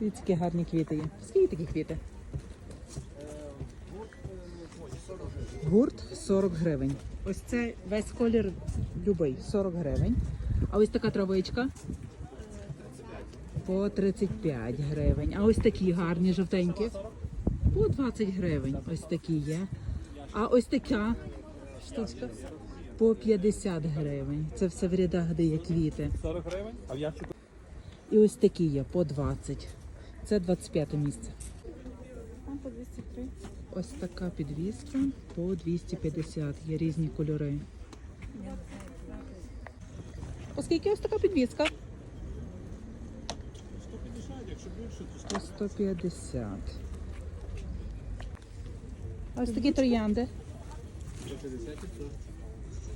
Дивіться, які гарні квіти є. Скільки такі квіти? Гурт 40 гривень. Ось це весь колір любий 40 гривень. А ось така травичка по 35 гривень. А ось такі гарні жовтенькі по 20 гривень. Ось такі є. А ось така штучка по 50 гривень. Це все в рядах, де є квіти. 40 гривень, а в ящику І ось такі є по 20. Це 25 місце. Там по 203. Ось така підвіска по 250. Є різні кольори. Оскільки ось така підвіска? 150, якщо більше, то По 150. А ось такі троянди 150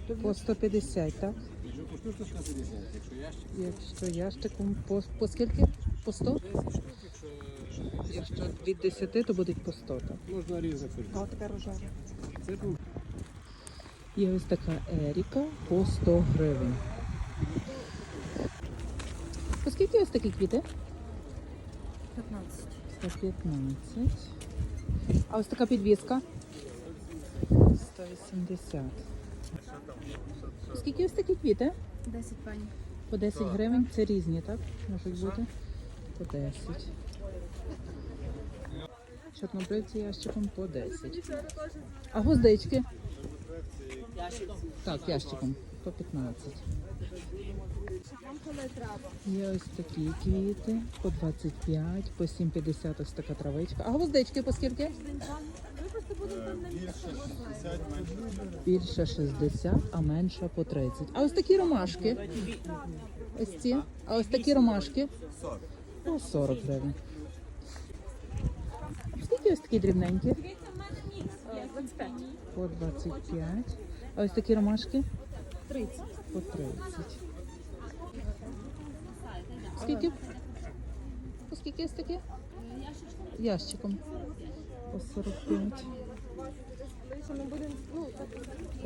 то. по 150, так? Якщо поштучно 150, якщо ящик, Якщо ящиком по, по скільки? По 100? 10 штук, якщо Якщо від 10, то будуть по 100. Так? можна різати. А така рожева. Це тут. Є ось така Еріка по 100 гривень. По скільки ось такі квіти? 15. 115. А ось така підвіска? 180. Скільки ось такі квіти? 10 пані. По 10 гривень. Це різні, так? Можуть бути? По 10. Чорнобривці ящиком по 10. А гвоздички? Так, ящиком по 15. Вам коли треба? Є ось такі квіти по 25, по 7,50 ось така травичка. А гвоздички по скільки? Більше 60, а менше по 30. А ось такі ромашки. Ось ці. А ось такі ромашки. По 40 гривень. Скільки ось такі дрібненькі? 25. По 25. А ось такі ромашки? 30. По 30. Скільки? По скільки ось такі? Ящиком. По 45.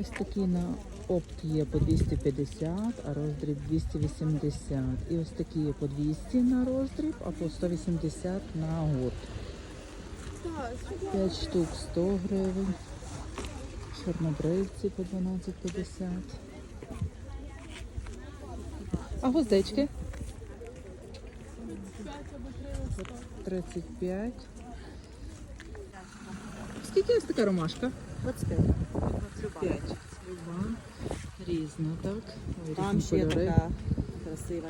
Ось такі на опт є по 250, а роздріб 280. І ось такі є по 200 на роздріб, а по 180 на так, 5 штук 100 гривень. Чорнобривці по 12,50. А гвоздички? 35. Скільки ось така ромашка? 25. 5. Люба. Різна, так? Ой, Там різні ще кольори. така красива.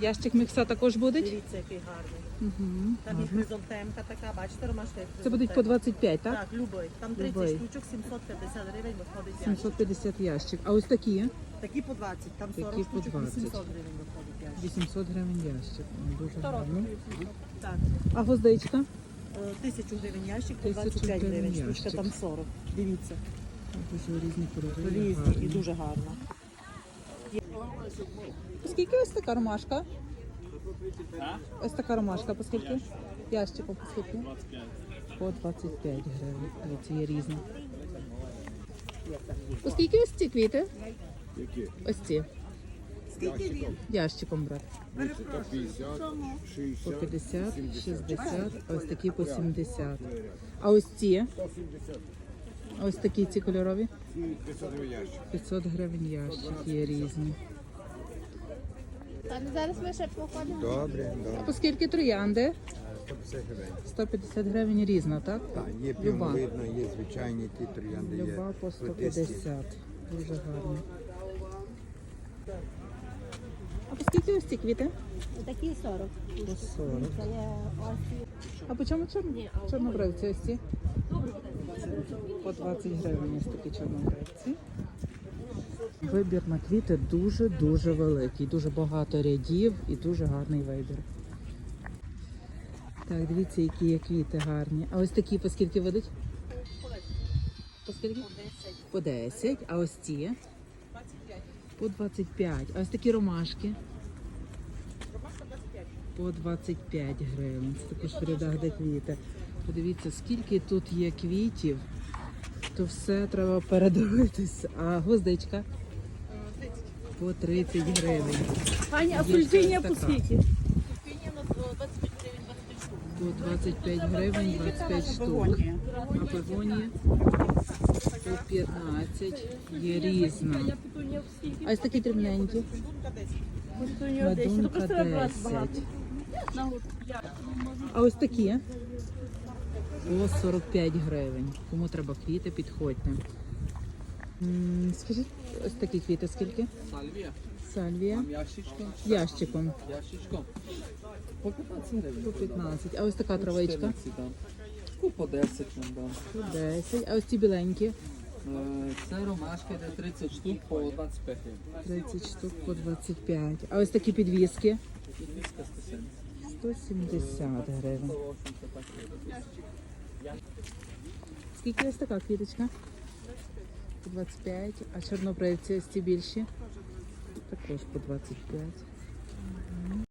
Ящик мікса також буде? Дивіться, який гарний. Угу. Там і хризантемка така, бачите, ромашка як Це будуть по хризантемка. 25, так? Так, любий. Там 30 Любий. штучок, 750 гривень виходить ящик. 750 ящик. А ось такі Такі по 20, там Такі 40 по штучок, 20. 800 гривень виходить ящик. 800 гривень ящик. Ой, Дуже гарно. Так, А гвоздичка? Е, 1000 гривень ящик, по 25 гривень, штучка там 40. Дивіться, різні різні і дуже гарно. Скільки ось така ромашка? Ось така ромашка, по скільки? Ящиком по скільки? 25. По 25 гривень. Дивіться, є різні. По скільки ось ці квіти? Які? Ось ці. Скільки він? Ящиком брати. 50, По 60, 50, 60, а ось такі по 70. А ось ці? 170. А ось такі ці кольорові? Ці 500 ящик. 500 гривень ящик, є різні. Так, зараз ми ще походимо. Добре, добре. По скільки троянди? 150 гривень. 150 гривень різна, так? Так, є Люба. півновидна, є звичайні ті троянди. Люба є по 150. Дуже гарно. Скільки ось ці квіти? Такі 40. По 40. Це є ось А по чому чор... чорнобривці ось ці? По 20 гривень ось такі чорнобривці. Вибір на квіти дуже-дуже великий. Дуже багато рядів і дуже гарний вибір. Так, дивіться, які є квіти гарні. А ось такі по скільки ведуть? По скільки? По 10. А ось ці? По 25. А ось такі ромашки? По 25 гривень. Це також в рядах, де квіти. Подивіться, скільки тут є квітів, то все треба передивитись. А гвоздичка? По 30 гривень. Пані, а сульфінія по скільки? По 25 гривень, 25 штук. А певонія по 15. Є різна. А ось такі дрібненькі. Медунка 10. А ось такі по 45 гривень. Кому треба квіти, підходьте. М, Скажіть, ось такі квіти скільки? Сальвія. Сальвія. Ящичком. Ящиком Ящичком. По 15 гривень. по 15. А ось така травичка 14. Ну, по 10 вам дам. по 10. А ось ці біленькі Е, Це ромашки, де 30 штук по 25 гривень. 30 штук по 25. А ось такі підвіски Підвізка 170. 170 гривень. Скільки ось така квіточка? По 25. А чорнобривці ось ці більші? Також по 25.